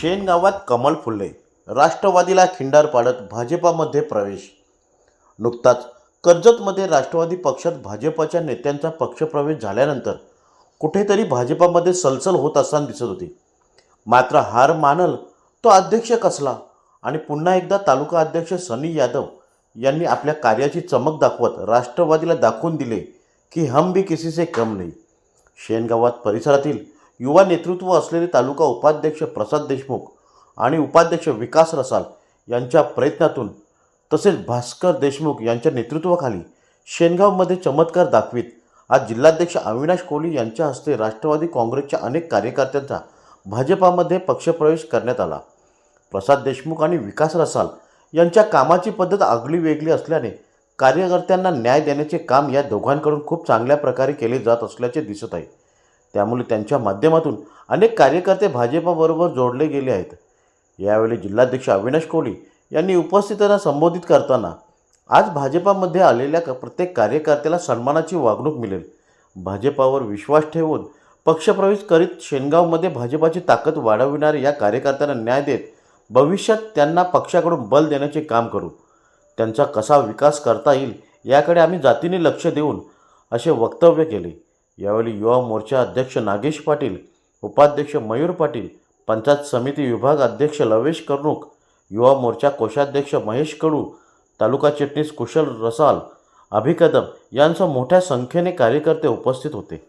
शेनगावात कमल फुलले. राष्ट्रवादीला खिंडार पाडत भाजपामध्ये प्रवेश. नुकताच कर्जतमध्ये राष्ट्रवादी पक्षात भाजपाच्या नेत्यांचा पक्षप्रवेश झाल्यानंतर कुठेतरी भाजपामध्ये सलसल होत असताना दिसत होती. मात्र हार मानल तो अध्यक्ष कसला? आणि पुन्हा एकदा तालुका अध्यक्ष सनी यादव यांनी आपल्या कार्याची चमक दाखवत राष्ट्रवादीला दाखवून दिले की हम भी किसी से कम नाही. शेनगावात परिसरातील युवा नेतृत्व असलेले तालुका उपाध्यक्ष प्रसाद देशमुख आणि उपाध्यक्ष विकास रसाल यांच्या प्रयत्नातून तसेच भास्कर देशमुख यांच्या नेतृत्वाखाली शेनगावमध्ये चमत्कार दाखवीत. आज जिल्हाध्यक्ष अविनाश कोहली यांच्या हस्ते राष्ट्रवादी काँग्रेसच्या अनेक कार्यकर्त्यांचा भाजपामध्ये पक्षप्रवेश करण्यात आला. प्रसाद देशमुख आणि विकास रसाल यांच्या कामाची पद्धत आगळी वेगळी असल्याने कार्यकर्त्यांना न्याय देण्याचे काम या दोघांकडून खूप चांगल्या प्रकारे केले जात असल्याचे दिसत आहे. त्यामुळे त्यांच्या माध्यमातून अनेक कार्यकर्ते भाजपाबरोबर जोडले गेले आहेत. यावेळी जिल्हाध्यक्ष अविनाश कोहली यांनी उपस्थितांना संबोधित करताना आज भाजपामध्ये आलेल्या क- प्रत्येक कार्यकर्त्याला सन्मानाची वागणूक मिळेल. भाजपावर विश्वास ठेवून पक्षप्रवेश करीत शेनगावमध्ये भाजपाची ताकद वाढविणाऱ्या या कार्यकर्त्यांना न्याय देत भविष्यात त्यांना पक्षाकडून बल देण्याचे काम करू. त्यांचा कसा विकास करता येईल याकडे आम्ही जातीने लक्ष देऊन असे वक्तव्य केले. यावेळी युवा मोर्चा अध्यक्ष नागेश पाटील उपाध्यक्ष मयूर पाटील पंचायत समिती विभाग अध्यक्ष लवेश कर्णूक युवा मोर्चा कोषाध्यक्ष महेश कडू तालुका चिटणीस कुशल रसाल अभिकदम यांसह मोठ्या संख्येने कार्यकर्ते उपस्थित होते.